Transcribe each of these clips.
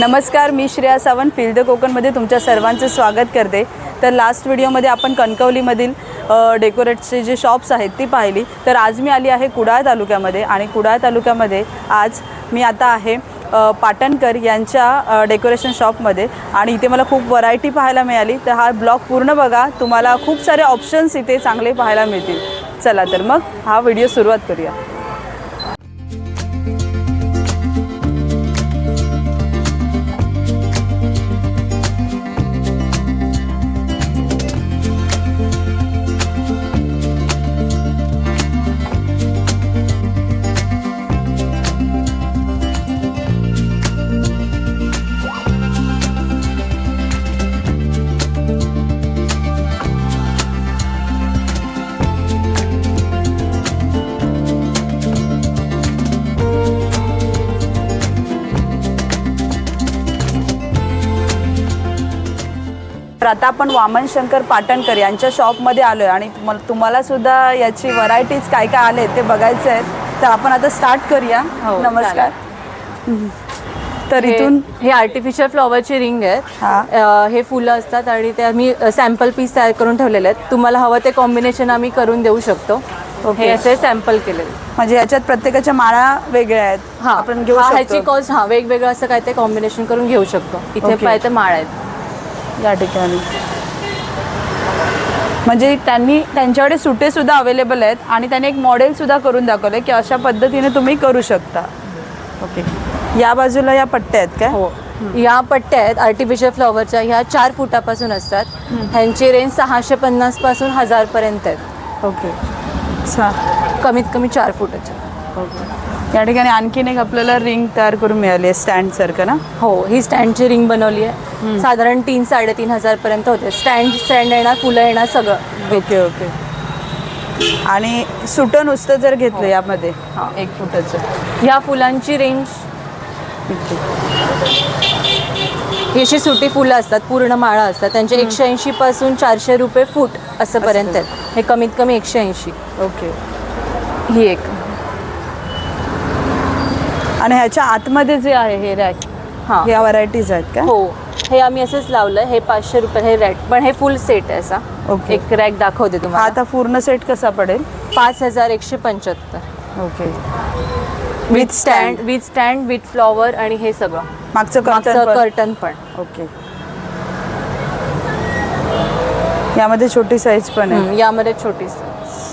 नमस्कार मी Shreya Sawant feel the कोकणमध्ये तुमच्या सर्वांचं स्वागत करते. तर लास्ट व्हिडिओमध्ये आपण कणकवलीमधील डेकोरेटचे जे शॉप्स आहेत ती पाहिली. तर आज मी आली आहे कुडाळ तालुक्यामध्ये आणि कुडाळ तालुक्यामध्ये आज मी आता आहे पाटणकर यांच्या डेकोरेशन शॉपमध्ये आणि इथे मला खूप व्हरायटी पाहायला मिळाली. तर हा ब्लॉग पूर्ण बघा. तुम्हाला खूप सारे ऑप्शन्स इथे चांगले पाहायला मिळतील. चला तर मग हा व्हिडिओ सुरुवात करूया. तर आता आपण वामन शंकर पाटणकर यांच्या शॉपमध्ये आलो आहे आणि तुम्हाला तुम्हाला सुद्धा याची व्हरायटीज काय काय आले ते बघायचे आहेत. तर आपण आता स्टार्ट करूया. हो, नमस्कार. तर हे- इथून हे आर्टिफिशियल फ्लॉवरची रिंग हा. आहेत अ, हे फुलं असतात आणि ते आम्ही सॅम्पल पीस तयार करून ठेवलेले आहेत. तुम्हाला हवं ते कॉम्बिनेशन आम्ही करून देऊ शकतो. हे असे सॅम्पल केलेले. म्हणजे याच्यात प्रत्येकाच्या माळा वेगळ्या आहेत. हा. आपण घेऊ हा, ह्याची शकतो कॉस्ट हा वेगवेगळं असं काय ते कॉम्बिनेशन करून घेऊ शकतो. इथे. पाहिजे माळ आहेत. या ठिकाणी. म्हणजे त्यांनी त्यांच्याकडे सुटे सुद्धा अवेलेबल आहेत आणि त्यांनी एक मॉडेल सुद्धा करून दाखवलंय की अशा पद्धतीने तुम्ही करू शकता. ओके या बाजूला या पट्ट्या आहेत काय? हो. या पट्ट्या आहेत आर्टिफिशियल फ्लॉवरच्या ह्या चार फुटापासून असतात. ह्यांची रेंज सहाशे पन्नासपासून हजार पर्यंत आहेत ओके कमीत कमी चार फुटाच्या. या ठिकाणी आणखीन एक आपल्याला रिंग तयार करून मिळाली आहे स्टँड सारखं ना? हो ही स्टँडची रिंग बनवली आहे. साधारण तीन साडेतीन हजार पर्यंत होते. स्टँड स्टँड येणार फुलं येणार सगळं. Okay okay. आणि सुटं नुसतं जर घेतलं यामध्ये? हां. एक फुटाचं. ह्या फुलांची रेंज ही अशी सुटी फुलं असतात पूर्ण माळा असतात. त्यांचे एकशे ऐंशी पासून चारशे रुपये फूट असं पर्यंत आहेत. हे कमीत कमी एकशे ऐंशी. ओके. ही एक. आणि ह्याच्या आतमध्ये जे आहे हे रॅक हां. ह्या व्हरायटीज आहेत का? हो. हे आम्ही असंच लावलं हे पाचशे रुपये हे रॅक पण हे फुल सेट आहे असा. ओके. एक रॅक दाखवते हा तुम्हाला आता पूर्ण सेट कसा पडेल? पाच हजार एकशे पंच्याहत्तर okay with stand with stand with flower आणि हे सगळं. मागचं कर्टन कर्टन पण? ओके यामध्ये छोटी साईज पण आहे. यामध्ये छोटी size.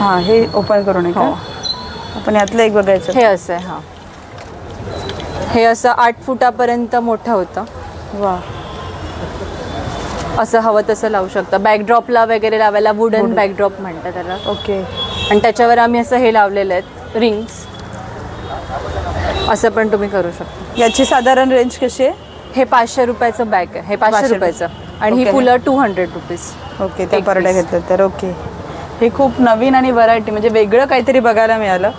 हा हे ओपन करून आहे का? हो. आपण यातलं एक बघायचं. हे असं आहे हा. हे असं आठ फुटापर्यंत मोठं होतं. वा. असं हवं तसं लावू शकता. बॅकड्रॉपला वगैरे लावायला वुडन बॅकड्रॉप म्हणतात त्याला. ओके. आणि त्याच्यावर आम्ही असं हे लावलेलं आहेत रिंग्स असं पण तुम्ही करू शकता. याची साधारण रेंज कशी आहे? हे पाचशे रुपयाचं बॅग आहे. हे पाचशे रुपयाचं. आणि. ही फुलं टू हंड्रेड रुपीज ओके एक परड्या. घेतल्या तर ओके. हे खूप नवीन आणि व्हरायटी म्हणजे वेगळं काहीतरी बघायला मिळालं.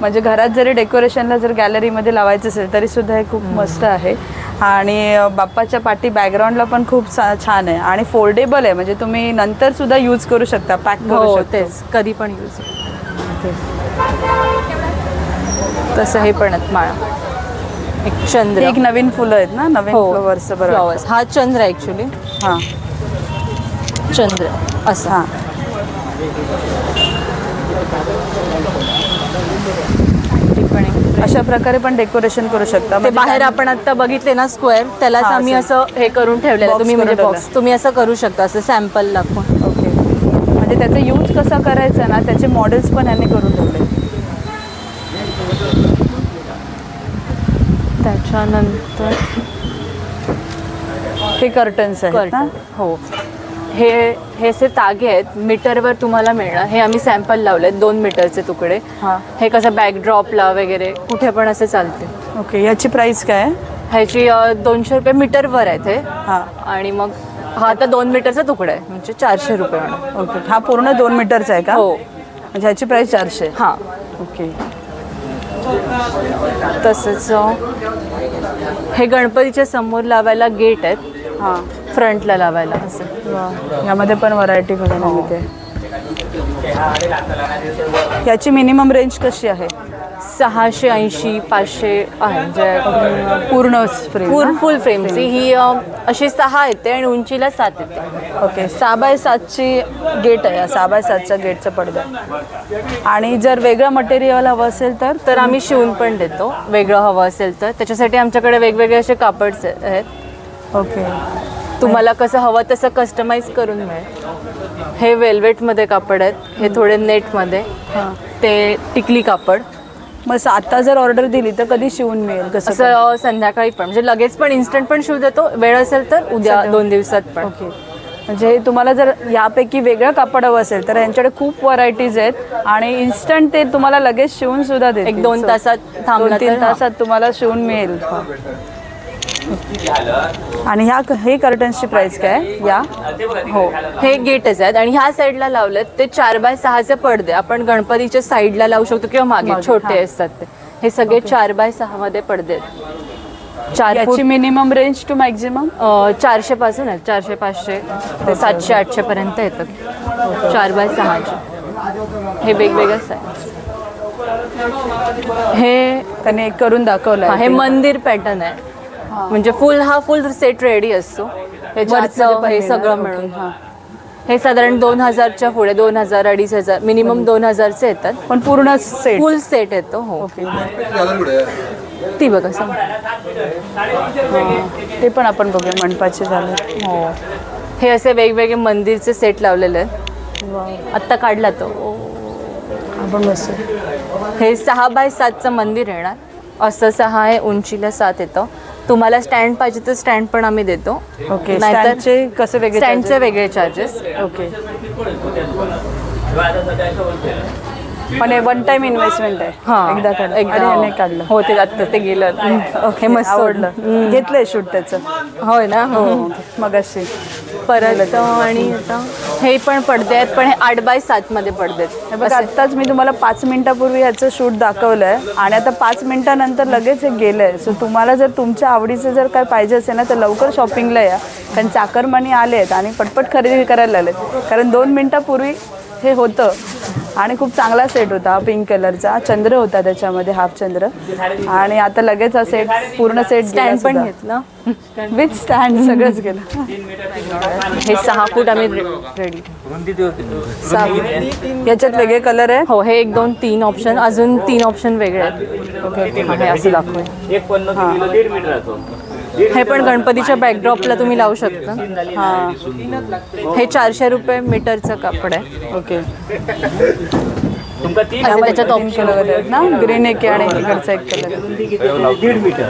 म्हणजे घरात जरी डेकोरेशनला जर गॅलरीमध्ये लावायचं असेल तरी सुद्धा हे खूप मस्त आहे. आणि बाप्पाच्या पाठी बॅकग्राऊंडला पण खूप छान आहे. आणि फोल्डेबल आहे म्हणजे तुम्ही नंतर सुद्धा यूज करू शकता पॅक करू हो शकता. तेच. कधी पण यूज तसं हे पण आहेत माळा. एक चंद्र. एक नवीन फुलं आहेत ना? नवीन हो फ्लॉवर्स बरोबर. फ्लॉवर्स हा चंद्र ॲक्च्युली हां. चंद्र असं. हां. अशा प्रकारे पण डेकोरेशन करू शकता ते म्हणजे बाहेर आपण आता बघितले ना स्क्वेअर त्यालाच हा, आम्ही असं. असं हे करून ठेवलेलं Box. तुम्ही करून म्हणजे ठेवलं. बॉक्स तुम्ही असं करू शकता असं सॅम्पल दाखवून ओके म्हणजे त्याचा यूज कसा करायचा ना त्याचे मॉडेल्स पण यांनी करून ठेवले त्याच्यानंतर हे कर्टन्स आहेत ना हो हे हे असे तागे आहेत मीटरवर तुम्हाला मिळणार. हे आम्ही सॅम्पल लावले दोन मीटरचे तुकडे. हां. हे कसं बॅकड्रॉपला वगैरे कुठे पण असे चालते. ओके याची प्राइस काय? आहे ह्याची अ, दोनशे रुपये मीटरवर आहेत हे. हां. आणि मग हा आता दोन मीटरचा तुकडा आहे म्हणजे चारशे रुपये होणार ओके हा पूर्ण दोन मीटरचा आहे का? हो. म्हणजे ह्याची प्राइस चारशे. हां. ओके. तसंच अ, हे गणपतीच्या समोर लावायला गेट आहेत. हां. फ्रंटला लावायला. असं वा यामध्ये पण व्हरायटी बघायला मिळते याची मिनिमम रेंज कशी आहे? सहाशे ऐंशी पाचशे आहे. म्हणजे पूर्ण फ्रेम फुल फुल फ्रेमची ही अशी सहा येते आणि उंचीला सात येते. ओके सहा बाय सातची गेट आहे. सहा बाय सातचा गेटचा पडदा. आणि जर वेगळं मटेरियल हवं असेल तर? तर आम्ही शिवून पण देतो. वेगळं हवं असेल तर. त्याच्यासाठी आमच्याकडे वेगवेगळे असे कापड्स आहेत. ओके तुम्हाला कसं हवं तसं कस्टमाइज करून मिळेल. हे वेल्वेटमध्ये कापड आहेत हे थोडे नेटमध्ये हां. ते टिकली कापड. मग आता जर ऑर्डर दिली तर कधी शिवून मिळेल कसं असं संध्याकाळी पण. म्हणजे लगेच पण इन्स्टंट पण शिव देतो वेळ असेल तर उद्या. दोन दिवसात पण. ओके. म्हणजे तुम्हाला जर यापैकी वेगळं कापड हवं असेल तर यांच्याकडे खूप व्हरायटीज आहेत आणि इन्स्टंट ते तुम्हाला लगेच शिवून सुद्धा देतील. एक दोन तासात थांबला दोन तीन तर. तासात तुम्हाला शिवून मिळेल. आणि ह्या हे कर्टन्सची प्राइस काय? आहे? या? हो. हे गेटच आहेत. आणि ह्या साईडला लावलेत ते चार बाय सहाचे पडदे. आपण गणपतीच्या साईडला लावू शकतो किंवा मागे छोटे. असतात ते. हे सगळे चार बाय सहा मध्ये पडदे आहेत. चार फूट याची मिनिमम रेंज टू मॅक्झिमम चारशे पासून आहेत. चारशे पाचशे ते सातशे आठशे पर्यंत येतात चार बाय सहाचे. हे वेगवेगळं साईज हे त्याने करून दाखवलं हे मंदिर पॅटर्न आहे. म्हणजे फुल हा फुल सेट रेडी असतो. वरचं हे सगळं मिळून हे. साधारण दोन हजारच्या पुढे दोन हजार अडीच हजार मिनिमम दोन हजारचे येतात. पण पूर्ण सेट फुल सेट येतो हो. ती बघा समोर. ते पण आपण बघूया मंडपाचे झाले. हो. हे असे वेगवेगळे मंदिरचे सेट लावलेले आहेत. आत्ता काढला तो. आपण बसू. हे सहा बाय सातचं मंदिर येणार. असं सहा आहे उंचीला सात येतं. तुम्हाला स्टँड पाहिजे तर स्टँड पण आम्ही देतो. ओके नाहीतर स्टँडचे कसे वेगळे स्टँडचे वेगळे चार्जेस ओके पण वन टाइम इन्व्हेस्टमेंट आहे. हा एकदा काढलं. याने काढलं. हो ते आता ते गेलं. ओके मस्त. आवडलं. घेतलंय शूट त्याचं. होय ना? हो मग अशी परत आणि आता हे पण पडदे आहेत पण हे आठ बाय सात मध्ये पडदे हे बघा आत्ताच मी तुम्हाला पाच मिनिटापूर्वी ह्याचं शूट दाखवलंय आणि आता पाच मिनिटानंतर लगेच हे गेलंय. सो तुम्हाला जर तुमच्या आवडीचं जर काय पाहिजे असेल ना तर लवकर शॉपिंगला या. कारण चाकरमानी आले आहेत आणि पटपट खरेदी करायला लागलेत. कारण दोन मिनिटापूर्वी हे होतं. आणि खूप चांगला सेट होता पिंक कलरचा चंद्र होता त्याच्यामध्ये हाफ चंद्र. आणि आता लगेच हा सेट पूर्ण सेट स्टँड पण घेतलं. विथ स्टँड सगळंच गेलं. हे सहा फूट आम्ही रेडी सहा- याच्यात वेगळे कलर आहे हो हे एक दोन तीन ऑप्शन अजून तीन ऑप्शन वेगळे आहेत. हे असं दाखवूया. हे पण गणपतीच्या बॅकड्रॉपला तुम्ही लावू शकता. हां. हे चारशे रुपये मीटरचं कापड आहे. ओके. तुमका तीन असं त्याच्यात ऑप्शन आहेत ना? ग्रीन एक आणि इकडचा एक कलर दीड मीटर.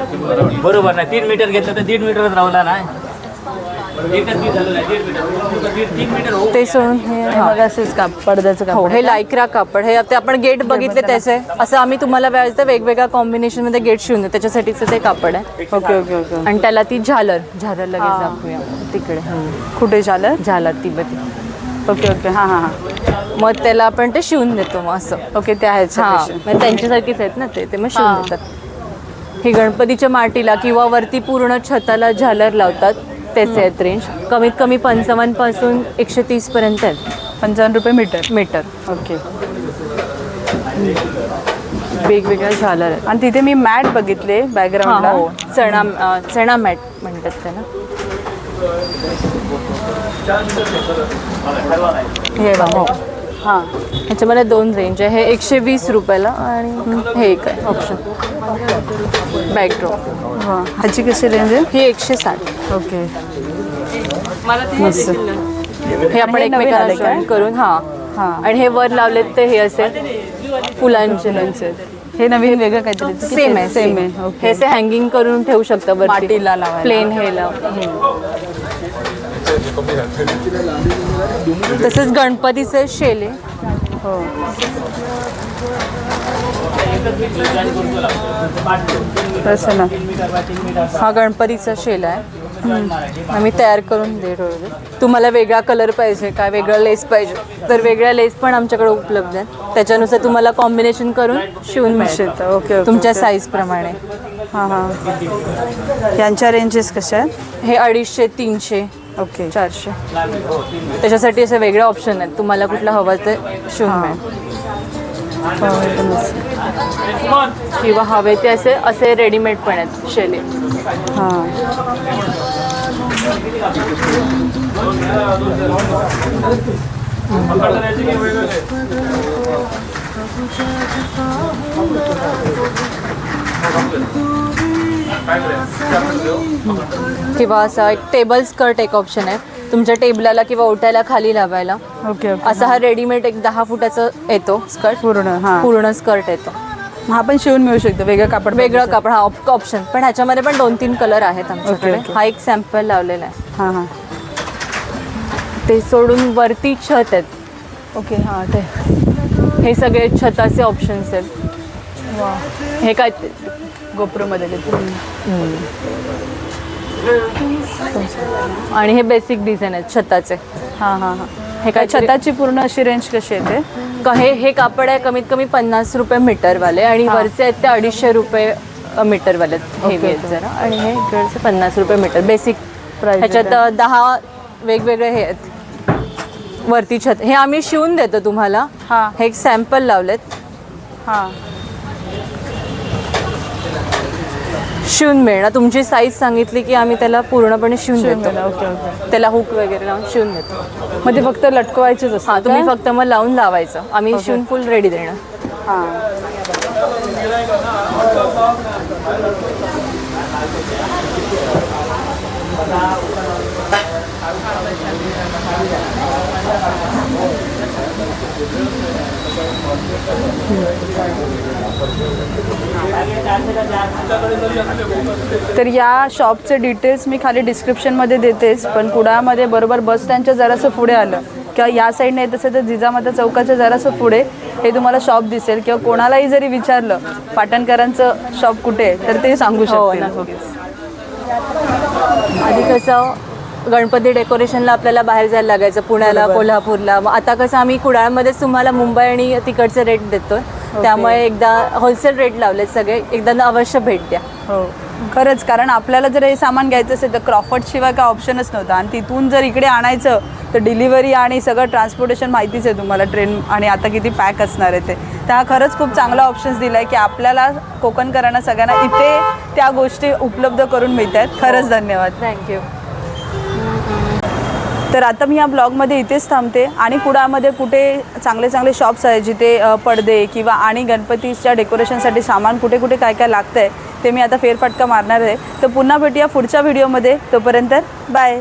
बरोबर ना तीन मीटर घेतलं तर दीड मीटरच राहला ना. ते सोडून हे हा. मग असेच काप पडद्याचं हो कापड. हे लायक्रा कापड. हे ते आपण गेट बघितले त्याचे असं आम्ही तुम्हाला वेळेचं वेगवेगळ्या कॉम्बिनेशनमध्ये गेट शिवून देतो त्याच्यासाठीचं ते कापड आहे. Okay okay okay. आणि त्याला ती झालर. झालर लगेच दाखवूया. तिकडे. कुठे झालं झालर ती बघ ओके ओके. हां हां हां. मग त्याला आपण ते शिवून देतो मग असं. ओके ते आहेत हा. मग त्यांच्यासारखीच आहेत ना ते. ते मग हा. शिवून देतात. ही गणपतीच्या माटीला किंवा वरती पूर्ण छताला झालर लावतात. त्याचे आहेत रेंज कमीत कमी पंचावन्नपासून एकशे तीस पर्यंत आहेत. पंचावन्न रुपये मीटर. मीटर. ओके. वेगवेगळ्या झालर आहेत. आणि तिथे मी मॅट बघितले बॅकग्राऊंडला हो चणा अ, चणा मॅट म्हणतात त्याला. हे बघा हो. हां. ह्याच्यामध्ये दोन रेंज आहे. हे एकशे वीस रुपयाला आणि हे एक आहे ऑप्शन बॅकड्रॉप हां. ह्याची कशी रेंज आहे? ही एकशे साठ. ओके. मस्त. हे आपण हे नवीन एकमेकांना join करून हा. हां. आणि हे वर लावलेत ते हे असे फुलांचे फुलांचे हे नवीन वेगळं काहीतरी सेम आहे सेम आहे. हे ओके. असे हँगिंग करून ठेवू शकता वरती. माटीला लावायला. प्लेन हे लाव. तसेच गणपतीचे शेले हो. तसं ना. हा गणपतीचा शेला आहे. आम्ही तयार करून दे रोज तुम्हाला वेगळा कलर पाहिजे काय वेगळा लेस पाहिजे. तर वेगळ्या लेस पण आमच्याकडे उपलब्ध आहेत. त्याच्यानुसार तुम्हाला कॉम्बिनेशन करून शिवून मिळेल शेतं ओके तुमच्या साईज प्रमाणे. हां हां. यांच्या रेंजेस कशा आहेत? हे अडीचशे तीनशे ओके चारशे. त्याच्यासाठी असे वेगळे ऑप्शन आहेत. तुम्हाला कुठलं हवं ते शिवून हवे असे रेडीमेड पण आहेत शेले. हाँ. किंवा एक टेबल स्कर्ट एक ऑप्शन आहे. तुमच्या टेबलाला किंवा ओट्याला खाली लावायला. Okay okay. असा हा रेडीमेड एक दहा फुटाचा येतो स्कर्ट. पूर्ण हां. पूर्ण स्कर्ट येतो. हा पण शिवून मिळू शकतो वेगळं कापड वेगळं कापड हा ऑप्शन पण ह्याच्यामध्ये पण दोन तीन कलर आहेत आमच्याकडे. ओके. हा एक सॅम्पल लावलेला आहे. हां हां. ते सोडून वरती छत आहेत. ओके हां ते. हे सगळे छताचे ऑप्शन्स आहेत. हे काय? गोप्रोमध्ये आणि हे बेसिक डिझाईन आहेत छताचे. हां हां हां. हे काय छताची पूर्ण अशी रेंज कशी येते क- हे हे कापड आहे कमीत कमी पन्नास रुपये मीटरवाले आणि हा. वरचे आहेत ते अडीचशे रुपये अ, मीटरवाले आहेत. हेवी आहेत. जरा. आणि हे इकडचे पन्नास रुपये मीटर. बेसिक Price ह्याच्यात. अ, दहा वेगवेगळे हे आहेत. वरती छत. हे आम्ही शिवून देतो तुम्हाला. हां. हे एक सॅम्पल लावलेत. हां. शिवून मिळणार. तुमची साईज सांगितली की आम्ही त्याला पूर्णपणे शिवून शिवून देतो. देणार, ओके ओके. त्याला हुक वगैरे लावून शिवून देतो. मग ते फक्त लटकवायचेच असतात हां तुम्ही? फक्त मग लावून लावायचं. आम्ही. शिवून फुल रेडी देणार. हां. तर या शॉपचे डिटेल्स मी खाली डिस्क्रिप्शनमध्ये देतेच पण कुडामध्ये बरोबर बस स्टँडच्या जरासं पुढे आलं. किंवा या साईडने येत असेल तर जिजामाता चौकाच्या जरासं पुढे हे तुम्हाला शॉप दिसेल. किंवा कोणालाही जरी विचारलं पाटणकरांचं शॉप कुठे आहे तर ते सांगू हो, नक्कीच. आधी कसं गणपती डेकोरेशनला आपल्याला बाहेर जायला लागायचं पुण्याला. कोल्हापूरला. मग आता कसं आम्ही कुडाळमध्येच तुम्हाला मुंबई आणि तिकडचे रेट देतोय. त्यामुळे एकदा होलसेल रेट लावले सगळे. एकदा अवश्य भेट द्या. हो. खरंच कारण आपल्याला जर हे सामान घ्यायचं असेल तर क्रॉफर्ड शिवाय काय ऑप्शनच नव्हता. आणि तिथून जर इकडे आणायचं तर डिलिव्हरी आणि सगळं ट्रान्सपोर्टेशन माहितीच आहे तुम्हाला. ट्रेन आणि आता किती पॅक असणार आहे ते. त्या खरंच खूप चांगला ऑप्शन्स दिला आहे की आपल्याला कोकणकरांना सगळ्यांना इथे त्या गोष्टी उपलब्ध करून मिळत आहेत खरंच धन्यवाद. थँक्यू तर आता मी या ब्लॉगमध्ये इथेच थांबते आणि कुडामध्ये कुठे चांगले चांगले शॉप्स आहेत जिथे पडदे किंवा आणि गणपतीच्या डेकोरेशनसाठी सामान कुठे कुठे काय काय लागतं आहे ते मी आता फेरफटका मारणार आहे. तर पुन्हा भेटूया पुढच्या व्हिडिओमध्ये. तोपर्यंत बाय.